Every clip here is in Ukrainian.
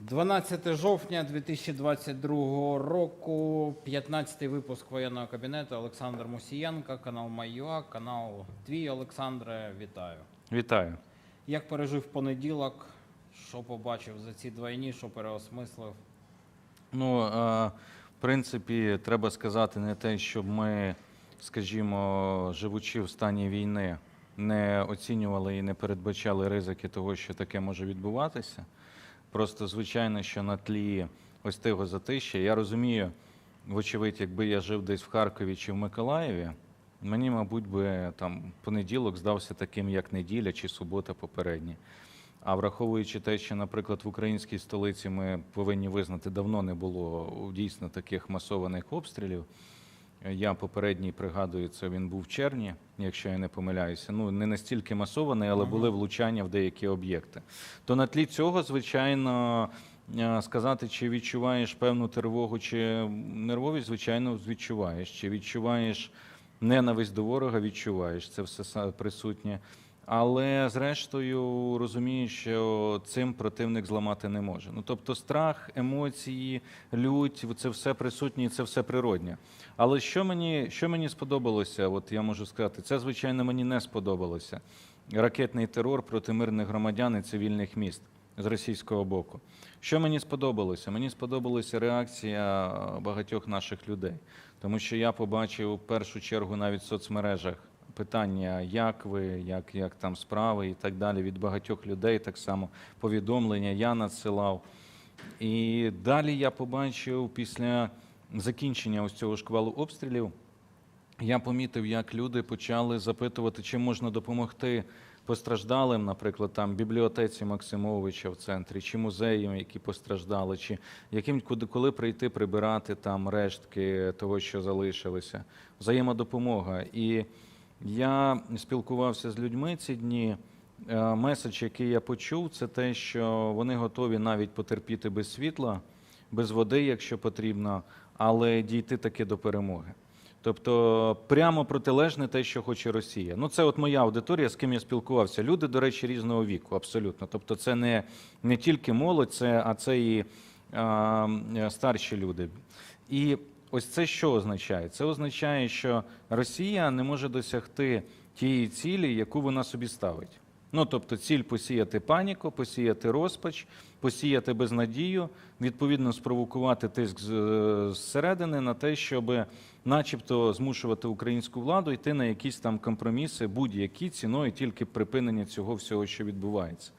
12 жовтня 2022 року, 15-й випуск воєнного кабінету. Олександр Мусієнко, канал Майюа, канал Твій Олександре. Вітаю. Вітаю. Як пережив понеділок? Що побачив за ці два дні, що переосмислив? Ну, е, в принципі, треба сказати не те, щоб ми, скажімо, живучи в стані війни, не оцінювали і не передбачали ризики того, що таке може відбуватися. Просто звичайно, що на тлі ось того затища, я розумію, вочевидь, якби я жив десь в Харкові чи в Миколаєві, мені, мабуть, би там понеділок здався таким, як неділя чи субота попередня. А враховуючи те, що, наприклад, в українській столиці ми повинні визнати, давно не було дійсно таких масованих обстрілів. Я попередній пригадую, це він був в червні, якщо я не помиляюся. Ну не настільки масований, але були влучання в деякі об'єкти. То на тлі цього, звичайно, е, сказати, чи відчуваєш певну тривогу чи нервовість, звичайно, відчуваєш. Чи відчуваєш ненависть до ворога, відчуваєш це все присутнє. Але зрештою розумієш, що цим противник зламати не може. Ну тобто страх, емоції, лють це все присутнє, це все природнє. Але що мені, що мені сподобалося, от я можу сказати, це звичайно мені не сподобалося. Ракетний терор проти мирних громадян і цивільних міст з російського боку. Що мені сподобалося? Мені сподобалася реакція багатьох наших людей, тому що я побачив в першу чергу навіть в соцмережах питання, як ви, як, як там справи і так далі від багатьох людей, так само повідомлення я надсилав. І далі я побачив після закінчення ось цього шквалу обстрілів, я помітив, як люди почали запитувати, чи можна допомогти постраждалим, наприклад, там бібліотеці Максимовича в центрі, чи музеям, які постраждали, чи яким куди коли прийти прибирати там рештки того, що залишилося. Взаємодопомога. І я спілкувався з людьми ці дні. Е, Меседж, який я почув, це те, що вони готові навіть потерпіти без світла, без води, якщо потрібно, але дійти таки до перемоги. Тобто прямо протилежне те, що хоче Росія. Ну, це от моя аудиторія, з ким я спілкувався. Люди, до речі, різного віку, абсолютно. Тобто, це не, не тільки молодь, це, а це і а, е, старші люди. І ось це що означає? Це означає, що Росія не може досягти тієї цілі, яку вона собі ставить. Ну, тобто, ціль посіяти паніку, посіяти розпач, посіяти безнадію, відповідно, спровокувати тиск зсередини на те, щоб, начебто, змушувати українську владу йти на якісь там компроміси, будь-які ціною тільки припинення цього всього, що відбувається.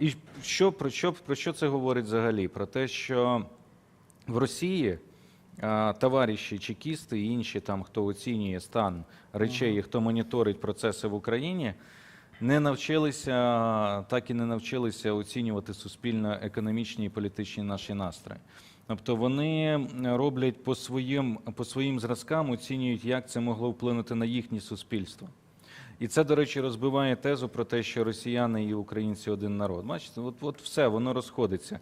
І що про що про що це говорить взагалі? Про те, що в Росії товариші чекісти і інші там, хто оцінює стан речей, і хто моніторить процеси в Україні, не навчилися, так і не навчилися оцінювати суспільно-економічні і політичні наші настрої. Тобто вони роблять по своїм, по своїм зразкам, оцінюють, як це могло вплинути на їхнє суспільство. І це, до речі, розбиває тезу про те, що росіяни і українці один народ. Бачите, от, от все, воно розходиться.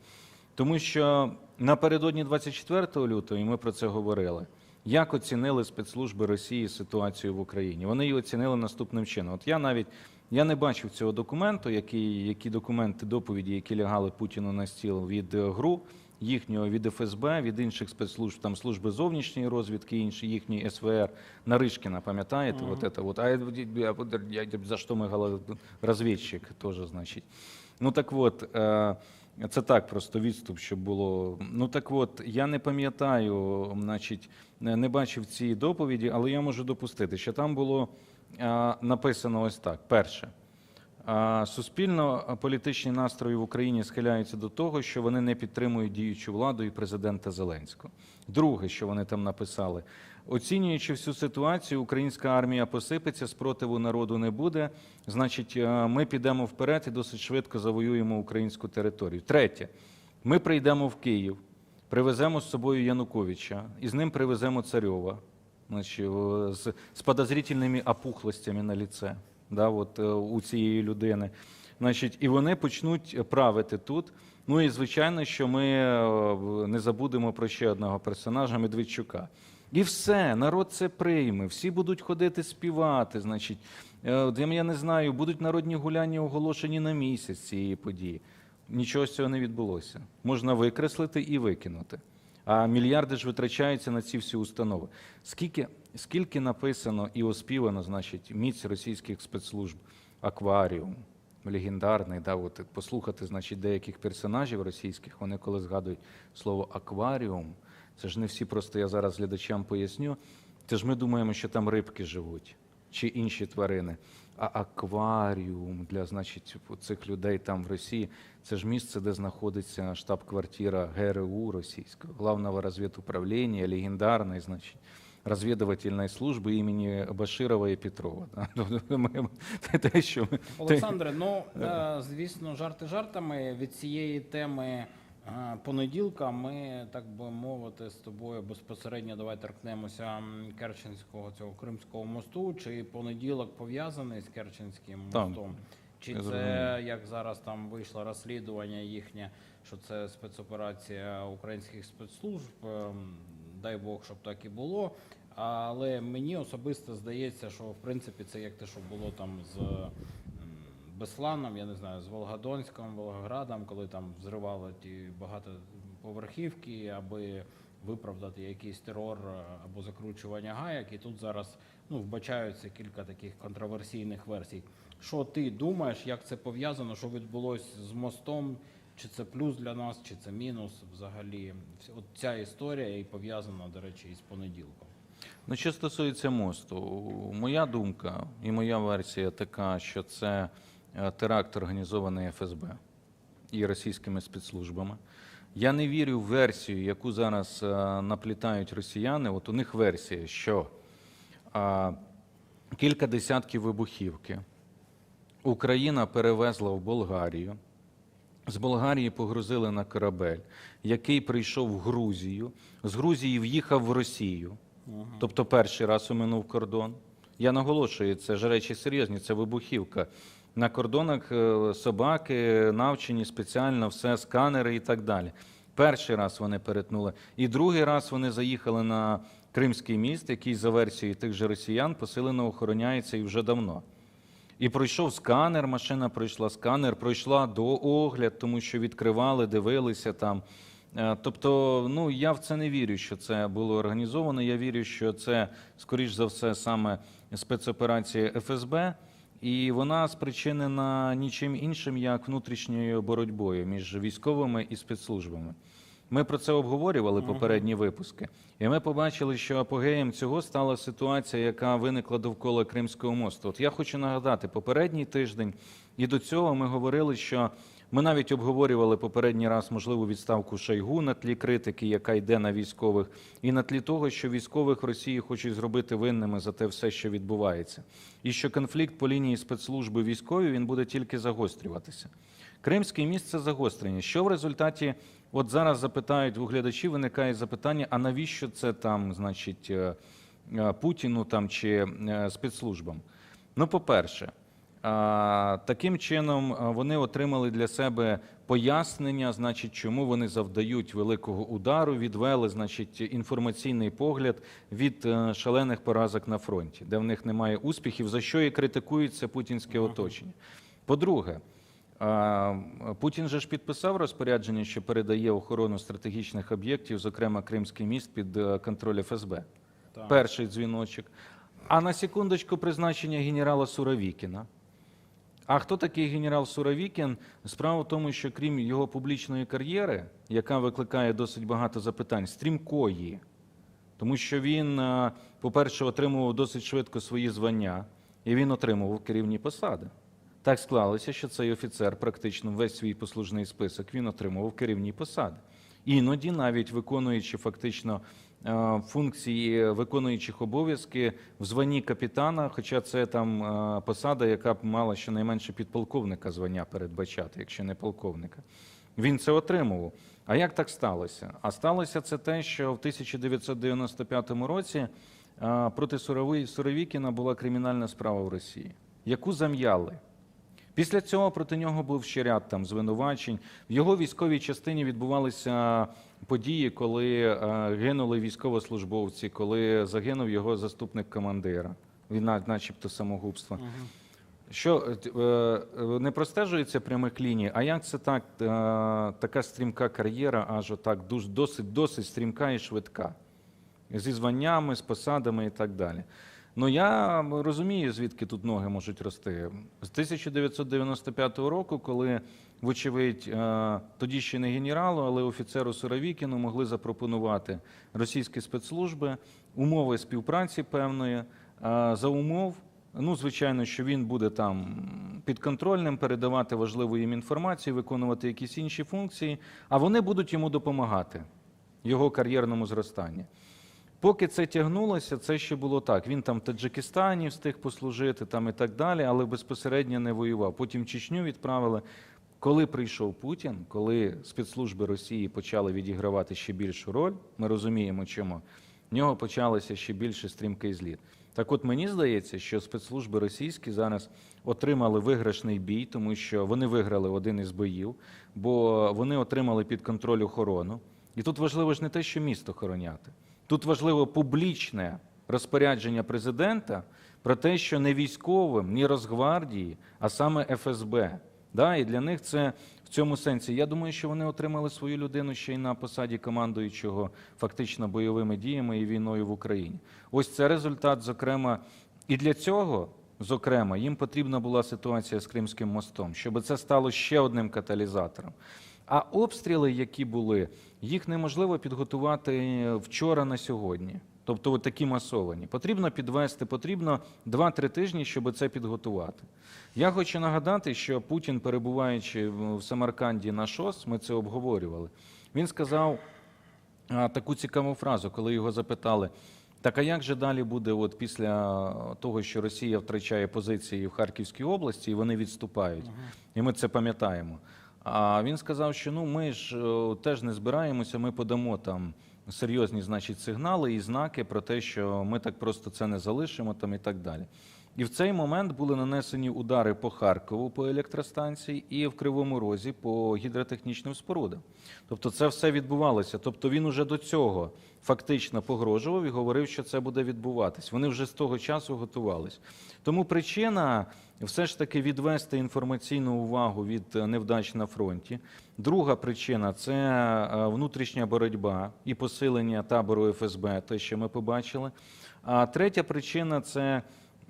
Тому що напередодні 24 лютого, і ми про це говорили, як оцінили спецслужби Росії ситуацію в Україні? Вони її оцінили наступним чином. От я навіть я не бачив цього документу, які, які документи доповіді, які лягали Путіну на стіл від е, ГРУ, їхнього від ФСБ, від інших спецслужб, там служби зовнішньої розвідки, інші їхні СВР, Наришкіна, пам'ятаєте? Вот это вот. А я, я, я, за що ми розвідчик теж, значить. Ну так от, е, це так просто відступ, щоб було. Ну так от, я не пам'ятаю, значить, не бачив ці доповіді, але я можу допустити, що там було е, написано ось так: перше. А, Суспільно-політичні настрої в Україні схиляються до того, що вони не підтримують діючу владу і президента Зеленського. Друге, що вони там написали, оцінюючи всю ситуацію, українська армія посипеться, спротиву народу не буде. Значить, е, ми підемо вперед і досить швидко завоюємо українську територію. Третє, ми прийдемо в Київ, привеземо з собою Януковича, і з ним привеземо Царьова, значить, з, з подозрительними опухлостями на ліце да, от, е, у цієї людини. Значить, і вони почнуть правити тут. Ну і звичайно, що ми е, не забудемо про ще одного персонажа Медведчука. І все, народ це прийме. Всі будуть ходити співати. Значить, Е, я не знаю, будуть народні гуляння оголошені на місяць цієї події. Нічого з цього не відбулося. Можна викреслити і викинути. А мільярди ж витрачаються на ці всі установи. Скільки, скільки написано і оспівано, значить, міць російських спецслужб, акваріум, легендарний, да, от, послухати, значить, деяких персонажів російських, вони коли згадують слово акваріум, це ж не всі просто я зараз глядачам поясню. Це ж ми думаємо, що там рибки живуть чи інші тварини. А акваріум для значить цих людей там в Росії це ж місце, де знаходиться штаб-квартира ГРУ російського, главного розвідуправління, легендарної, значить. Розвідувальної служби імені Баширова і Петрова. Тобто Олександре, ну е, звісно, жарти жартами від цієї теми понеділка. Ми так би мовити з тобою безпосередньо давай торкнемося Керченського цього Кримського мосту. Чи понеділок пов'язаний з Керченським мостом? Чи я це як зараз там вийшло розслідування їхнє, що це спецоперація українських спецслужб? Ем, Дай Бог, щоб так і було. Але мені особисто здається, що в принципі це як те, що було там з Бесланом, я не знаю, з Волгодонськом, Волгоградом, коли там взривали ті багатоповерхівки, аби виправдати якийсь терор е, або закручування гаяк. І тут зараз ну, вбачаються кілька таких контроверсійних версій. Що ти думаєш, як це пов'язано, що відбулося з мостом? Чи це плюс для нас, чи це мінус взагалі? От ця історія і пов'язана, до речі, із понеділком. Ну, що стосується мосту, моя думка і моя версія така, що це теракт організований ФСБ і російськими спецслужбами. Я не вірю в версію, яку зараз е, наплітають росіяни. От у них версія, що кілька десятків вибухівки Україна перевезла в Болгарію. З Болгарії погрузили на корабель, який прийшов в Грузію. З Грузії в'їхав в Росію. Тобто перший раз уминув кордон. Я наголошую, це ж речі серйозні, це вибухівка. На кордонах е, собаки навчені спеціально, все, сканери і так далі. Перший раз вони перетнули. І другий раз вони заїхали на Кримський міст, який за версією тих же росіян посилено охороняється і вже давно. І пройшов сканер, машина пройшла сканер, пройшла до огляд, тому що відкривали, дивилися там. Е, Тобто, ну я в це не вірю, що це було організовано. Я вірю, що це, скоріш за все, саме спецоперація ФСБ, і вона спричинена нічим іншим, як внутрішньою боротьбою між військовими і спецслужбами. Ми про це обговорювали попередні випуски, і ми побачили, що апогеєм цього стала ситуація, яка виникла довкола Кримського мосту. От я хочу нагадати, попередній тиждень і до цього ми говорили, що ми навіть обговорювали попередній раз можливу відставку Шойгу на тлі критики, яка йде на військових, і на тлі того, що військових Росії хочуть зробити винними за те все, що відбувається, і що конфлікт по лінії спецслужби військові він буде тільки загострюватися. Кримський міст це загострення. Що в результаті, от зараз запитають у глядачів, виникає запитання: а навіщо це там, значить, е, е, Путіну там чи е, спецслужбам? Ну, по-перше, Таким чином вони отримали для себе пояснення, значить, чому вони завдають великого удару, відвели, значить, інформаційний погляд від е, шалених поразок на фронті, де в них немає успіхів, за що і критикується путінське оточення. По-друге, Путін же ж підписав розпорядження, що передає охорону стратегічних об'єктів, зокрема Кримський міст, під е, контроль ФСБ. Так. Перший дзвіночок. А на секундочку призначення генерала Суровікіна. А хто такий генерал Суровікін? Справа в тому, що крім його публічної кар'єри, яка викликає досить багато запитань, стрімкої, тому що він, е, по-перше, отримував досить швидко свої звання, і він отримував керівні посади. Так склалося, що цей офіцер практично весь свій послужний список він отримував керівні посади. Іноді, навіть виконуючи фактично функції виконуючих обов'язки в званні капітана, хоча це там е, посада, яка б мала щонайменше підполковника звання передбачати, якщо не полковника. Він це отримував. А як так сталося? А сталося це те, що в 1995 році е, проти Суровікіна була кримінальна справа в Росії, яку зам'яли. Після цього проти нього був ще ряд там звинувачень. В його військовій частині відбувалися події, коли е, гинули військовослужбовці, коли загинув його заступник командира. Він начебто самогубство. Що е, е, не простежується прямих ліній, а як це так, така стрімка кар'єра, аж отак досить, досить стрімка і швидка, зі званнями, з посадами і так далі. Ну я розумію, звідки тут ноги можуть рости. З 1995 року, коли, вочевидь, е, тоді ще не генералу, але офіцеру Суровікіну могли запропонувати російські спецслужби умови співпраці певної е, за умов. Ну, звичайно, що він буде там підконтрольним, передавати важливу їм інформацію, виконувати якісь інші функції, а вони будуть йому допомагати його кар'єрному зростанні. Поки це тягнулося, це ще було так. Він там в Таджикистані встиг послужити там і так далі, але безпосередньо не воював. Потім Чечню відправили. Коли прийшов Путін, коли спецслужби Росії почали відігравати ще більшу роль, ми розуміємо, чому в нього почалося ще більше стрімкий зліт. Так от мені здається, що спецслужби російські зараз отримали виграшний бій, тому що вони виграли один із боїв, бо вони отримали під контроль охорону. І тут важливо ж не те, що місто охороняти. Тут важливо публічне розпорядження президента про те, що не військовим, ні Росгвардії, а саме ФСБ. Да, і для них це в цьому сенсі. Я думаю, що вони отримали свою людину ще й на посаді командуючого фактично бойовими діями і війною в Україні. Ось це результат, зокрема, і для цього, зокрема, їм потрібна була ситуація з Кримським мостом, щоб це стало ще одним каталізатором. А обстріли, які були, їх неможливо підготувати вчора на сьогодні. Тобто от такі масовані. Потрібно підвести, потрібно 2-3 тижні, щоб це підготувати. Я хочу нагадати, що Путін, перебуваючи в Самарканді на ШОС, ми це обговорювали. Він сказав таку цікаву фразу, коли його запитали: так а як же далі буде, от після того, що Росія втрачає позиції в Харківській області, і вони відступають? І ми це пам'ятаємо. А він сказав, що ну ми ж е, теж не збираємося, ми подамо там серйозні, значить, сигнали і знаки про те, що ми так просто це не залишимо там і так далі. І в цей момент були нанесені удари по Харкову по електростанції і в Кривому Розі по гідротехнічним спорудам. Тобто це все відбувалося. Тобто він уже до цього фактично погрожував і говорив, що це буде відбуватись. Вони вже з того часу готувались. Тому причина все ж таки відвести інформаційну увагу від е, невдач на фронті. Друга причина це е, внутрішня боротьба і посилення табору ФСБ, те, що ми побачили. А третя причина це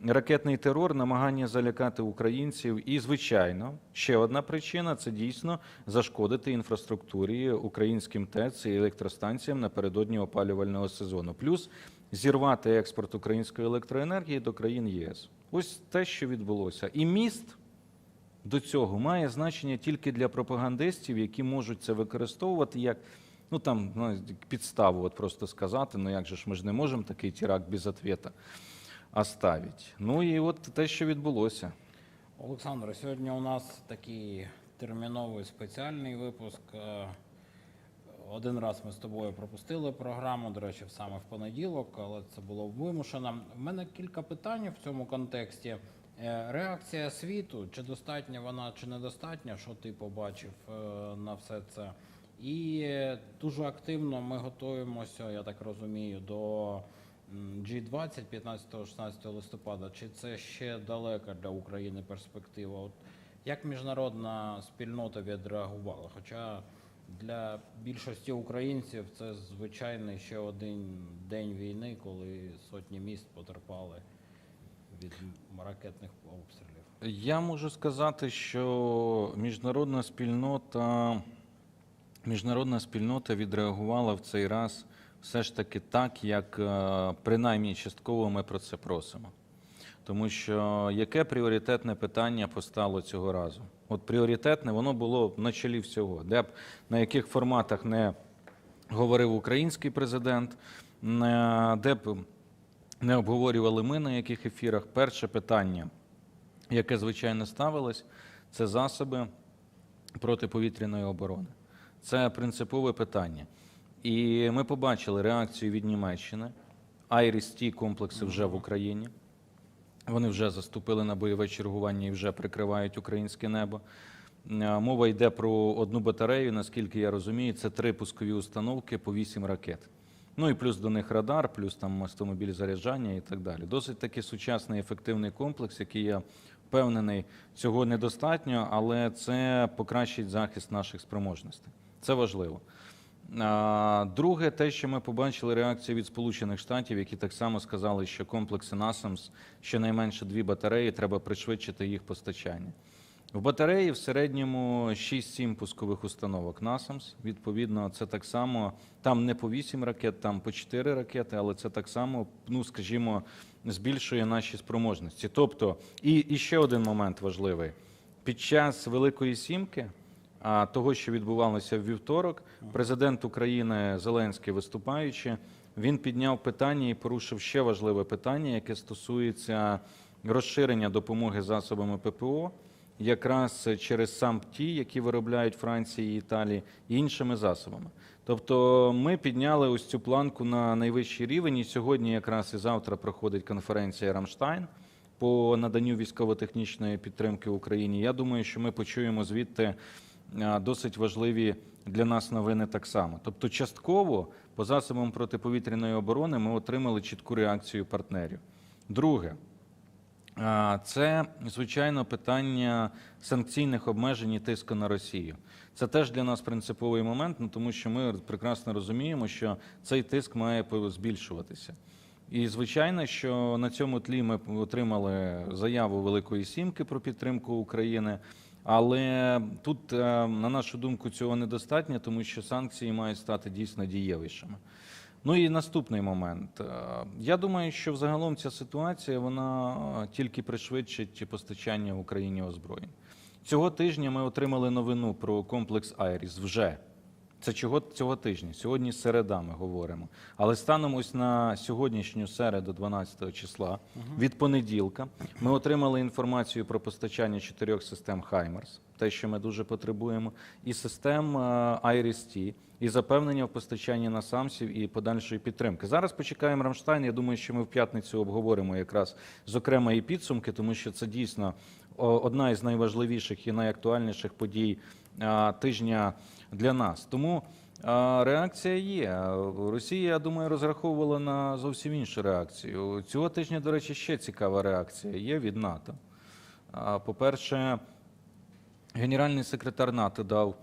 ракетний терор, намагання залякати українців. І, звичайно, ще одна причина це дійсно зашкодити інфраструктурі українським ТЕЦ і електростанціям напередодні опалювального сезону. Плюс зірвати експорт української електроенергії до країн ЄС. Ось те, що відбулося. І міст до цього має значення тільки для пропагандистів, які можуть це використовувати як ну там ну, підставу, от просто сказати, ну як же ж ми ж не можемо такий теракт без ответа оставить. Ну і от те, що відбулося. Олександр, сьогодні у нас такий терміновий спеціальний випуск. Е, Один раз ми з тобою пропустили програму, до речі, саме в понеділок, але це було вимушено. У мене кілька питань в цьому контексті. Е, Реакція світу, чи достатня вона, чи недостатня, що ти побачив е, на все це? І дуже активно ми готуємося, я так розумію, до G20 15-16 листопада. Чи це ще далека для України перспектива? От як міжнародна спільнота відреагувала? Хоча для більшості українців це звичайний ще один день війни, коли сотні міст потерпали від ракетних обстрілів. Я можу сказати, що міжнародна спільнота, міжнародна спільнота відреагувала в цей раз все ж таки так, як е, принаймні частково ми про це просимо. Тому що яке пріоритетне питання постало цього разу? От пріоритетне воно було на чолі всього, де б на яких форматах не говорив український президент, де б не обговорювали ми на яких ефірах. Перше питання, яке звичайно ставилось, це засоби протиповітряної оборони. Це принципове питання. І ми побачили реакцію від Німеччини. Айріс-Ті комплекси вже в Україні. Вони вже заступили на бойове чергування і вже прикривають українське небо. Е, Мова йде про одну батарею, наскільки я розумію, це три пускові установки по вісім ракет. Ну і плюс до них радар, плюс там автомобіль заряджання і так далі. Досить таки сучасний ефективний комплекс, який я впевнений, цього недостатньо, але це покращить захист наших спроможностей. Це важливо. Друге, те, що ми побачили реакцію від Сполучених Штатів, які так само сказали, що комплекси NASAMS, щонайменше дві батареї, треба пришвидшити їх постачання. В батареї в середньому 6-7 пускових установок NASAMS. Відповідно, це так само там не по 8 ракет, там по 4 ракети, але це так само, ну скажімо, збільшує наші спроможності. Тобто, і, і ще один момент важливий: під час Великої Сімки. А того, що відбувалося в вівторок, президент України Зеленський, виступаючи, він підняв питання і порушив ще важливе питання, яке стосується розширення допомоги засобами ППО, якраз через сам ті, які виробляють Франції і Італії, іншими засобами. Тобто ми підняли ось цю планку на найвищий рівень, і сьогодні, якраз і завтра проходить конференція Рамштайн по наданню військово-технічної підтримки Україні. Я думаю, що ми почуємо звідти досить важливі для нас новини так само. Тобто, частково по засобам протиповітряної оборони ми отримали чітку реакцію партнерів. Друге, це звичайно питання санкційних обмежень і тиску на Росію. Це теж для нас принциповий момент, ну, тому що ми прекрасно розуміємо, що цей тиск має збільшуватися. І звичайно, що на цьому тлі ми отримали заяву Великої Сімки про підтримку України. Але тут, е, на нашу думку, цього недостатньо, тому що санкції мають стати дійсно дієвішими. Ну і наступний момент. Е, Я думаю, що взагалом ця ситуація вона е, тільки пришвидшить постачання в Україні озброєнь. Цього тижня ми отримали новину про комплекс Айріс вже. Це чого цього тижня? Сьогодні середа ми говоримо. Але станом ось на сьогоднішню середу, 12 числа, від понеділка, ми отримали інформацію про постачання чотирьох систем Хаймерс, те, що ми дуже потребуємо, і систем Айріс-Т, і запевнення в постачанні насамсів і подальшої підтримки. Зараз почекаємо Рамштайн. Я думаю, що ми в п'ятницю обговоримо якраз зокрема і підсумки, тому що це дійсно одна із найважливіших і найактуальніших подій тижня для нас. Тому реакція є. Росія, я думаю, розраховувала на зовсім іншу реакцію. Цього тижня, до речі, ще цікава реакція є від НАТО. По-перше, Генеральний секретар НАТО дав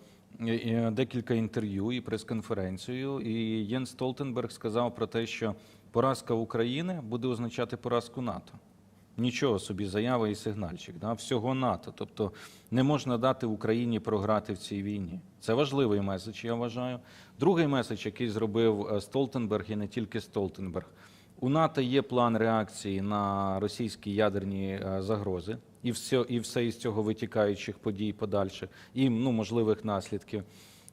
декілька інтерв'ю і прес-конференцію, і Єн Столтенберг сказав про те, що поразка України буде означати поразку НАТО. Нічого собі, заява і сигнальчик, да? всього НАТО. Тобто не можна дати Україні програти в цій війні. Це важливий меседж, я вважаю. Другий меседж, який зробив е, Столтенберг, і не тільки Столтенберг. У НАТО є план реакції на російські ядерні е, загрози і все, і все із цього витікаючих подій подальших, і ну, можливих наслідків.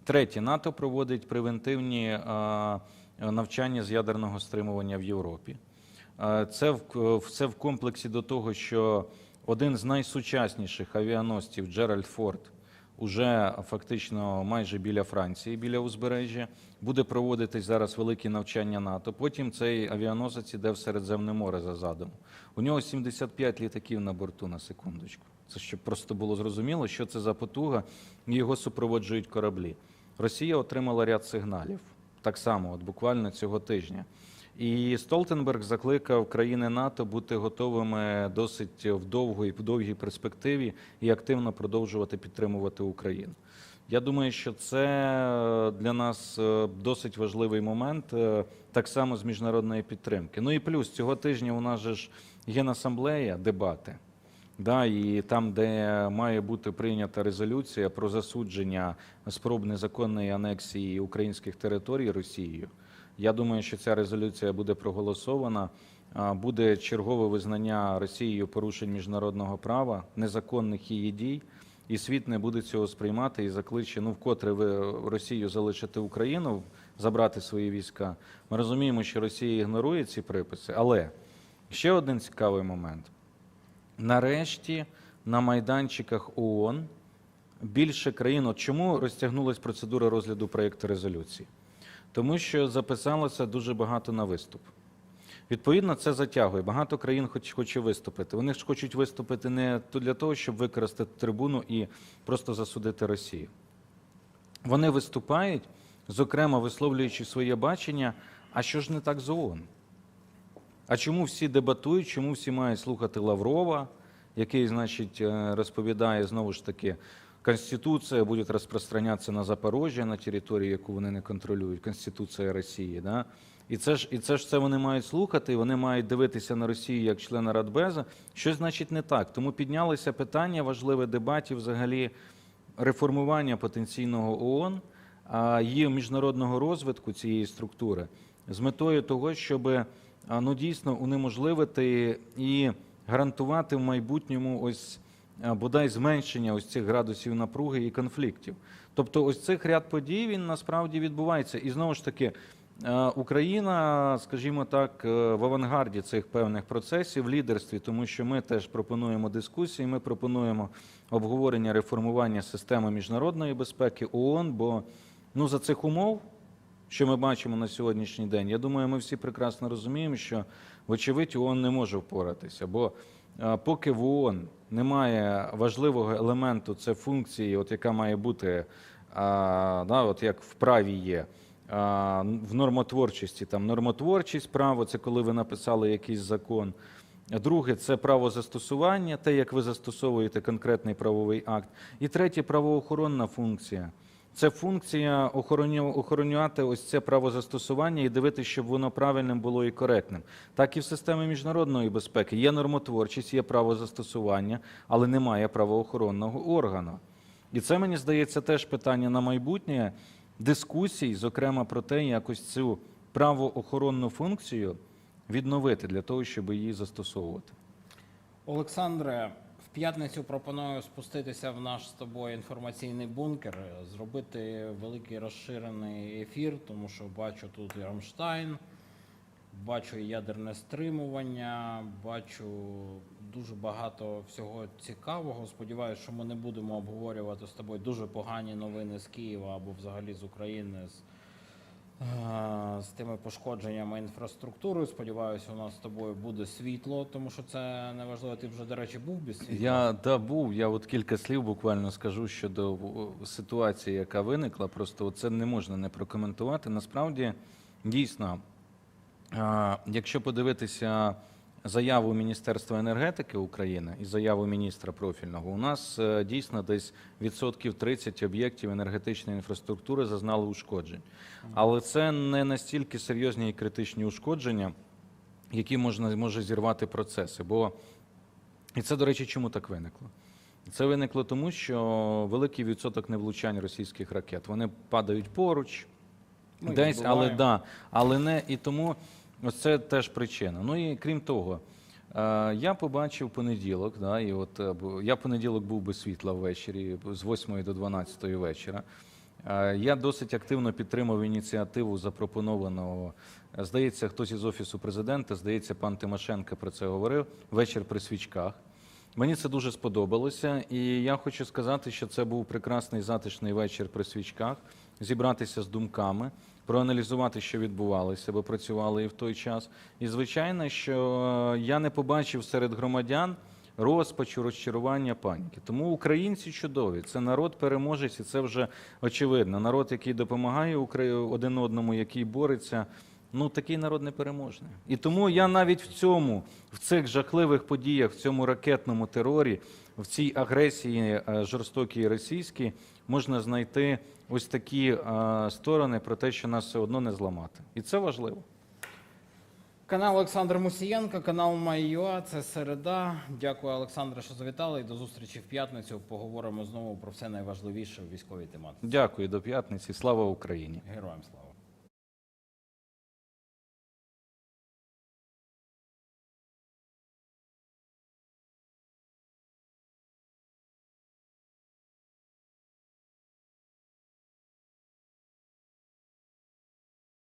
Третє, НАТО проводить превентивні а, навчання з ядерного стримування в Європі. А, Це в, це в комплексі до того, що один з найсучасніших авіаносців Джеральд Форд уже фактично майже біля Франції, біля узбережжя, буде проводитись зараз великі навчання НАТО. Потім цей авіаносець іде в Середземне море за задумом. У нього 75 літаків на борту на секундочку. Це щоб просто було зрозуміло, що це за потуга, його супроводжують кораблі. Росія отримала ряд сигналів так само, от буквально цього тижня. І Столтенберг закликав країни НАТО бути готовими досить в довгій, в довгій перспективі і активно продовжувати підтримувати Україну. Я думаю, що це е, для нас е, досить важливий момент, е, так само з міжнародної підтримки. Ну і плюс цього тижня у нас же ж генасамблея, дебати. Да, і там, де має бути прийнята резолюція про засудження спроб незаконної анексії українських територій Росією. Я думаю, що ця резолюція буде проголосована. Буде чергове визнання Росією порушень міжнародного права, незаконних її дій, і світ не буде цього сприймати і закличе, ну вкотре ви Росію залишити Україну, забрати свої війська. Ми розуміємо, що Росія ігнорує ці приписи, але ще один цікавий момент. Нарешті на майданчиках ООН більше країн. От чому розтягнулась процедура розгляду проєкту резолюції? Тому що записалося дуже багато на виступ. Відповідно, це затягує. Багато країн хоч, хоче виступити. Вони ж хочуть виступити не для того, щоб використати трибуну і просто засудити Росію. Вони виступають, зокрема висловлюючи своє бачення, а що ж не так з ООН? А чому всі дебатують, чому всі мають слухати Лаврова, який, значить, е, розповідає знову ж таки. Конституция будет распространяться на Запорожжя, на території, яку вони не контролюють, Конституція Росії. Да? І це ж і це ж це вони мають слухати, і вони мають дивитися на Росію як члена Радбеза. Щось значить не так. Тому піднялися питання важливе дебатів взагалі реформування потенційного ООН, а її міжнародного розвитку цієї структури з метою того, щоб ну дійсно унеможливити і гарантувати в майбутньому ось бодай зменшення ось цих градусів напруги і конфліктів. Тобто, ось цих ряд подій він насправді відбувається. І знову ж таки, е, Україна, скажімо так, е, в авангарді цих певних процесів, в лідерстві, тому що ми теж пропонуємо дискусії, ми пропонуємо обговорення реформування системи міжнародної безпеки ООН, бо ну за цих умов. Що ми бачимо на сьогоднішній день? Я думаю, ми всі прекрасно розуміємо, що вочевидь ООН не може впоратися, бо поки в ООН немає важливого елементу, це функції, от яка має бути, а, да, от як в праві є. а, В нормотворчості там нормотворчість право, це коли ви написали якийсь закон. Друге це право застосування, те, як ви застосовуєте конкретний правовий акт. І третє правоохоронна функція. Це функція охороню- охоронювати ось це право застосування і дивитися, щоб воно правильним було і коректним. Так і в системі міжнародної безпеки є нормотворчість, є право застосування, але немає правоохоронного органу. І це мені здається теж питання на майбутнє дискусій, зокрема про те, як ось цю правоохоронну функцію відновити для того, щоб її застосовувати. Олександре, п'ятницю пропоную спуститися в наш з тобою інформаційний бункер, зробити великий розширений ефір, тому що бачу тут і Рамштайн, бачу ядерне стримування, бачу дуже багато всього цікавого. Сподіваюся, що ми не будемо обговорювати з тобою дуже погані новини з Києва або взагалі з України. Е, з тими пошкодженнями інфраструктури. Сподіваюся, у нас з тобою буде світло, тому що це неважливо. Ти вже, до речі, був без світла. Я да, був. Я от кілька слів буквально скажу щодо ситуації, яка виникла. Просто це не можна не прокоментувати. Насправді, дійсно, якщо подивитися заяву Міністерства енергетики України і заяву міністра профільного, у нас е, дійсно десь відсотків 30 об'єктів енергетичної інфраструктури зазнали ушкоджень. Але це не настільки серйозні і критичні ушкодження, які можна може зірвати процеси. Бо і це, до речі, чому так виникло? Це виникло тому, що великий відсоток невлучань російських ракет. Вони падають поруч, Ну, десь, але да, але не і тому ось це теж причина. Ну і крім того, е, я побачив понеділок, да, і от е, я понеділок був без світла ввечері з 8 до 12 вечора. Е, Я досить активно підтримав ініціативу запропонованого. Здається, хтось із офісу президента, здається, пан Тимошенко про це говорив. Вечір при свічках. Мені це дуже сподобалося, і я хочу сказати, що це був прекрасний затишний вечір при свічках, зібратися з думками, проаналізувати, що відбувалося, бо працювали і в той час. І звичайно, що е, я не побачив серед громадян розпачу, розчарування, паніки. Тому українці чудові. Це народ переможець, і це вже очевидно. Народ, який допомагає один одному, який бореться. Ну, такий народ непереможний. І тому я навіть в цьому, в цих жахливих подіях, в цьому ракетному терорі, в цій агресії е, жорстокій російській, можна знайти ось такі е, сторони про те, що нас все одно не зламати. І це важливо. Канал Олександр Мусієнко, канал Майюа. Це середа. Дякую, Олександре, що завітали. І до зустрічі в п'ятницю. Поговоримо знову про все найважливіше в військовій тематиці. Дякую до п'ятниці. Слава Україні! Героям слава.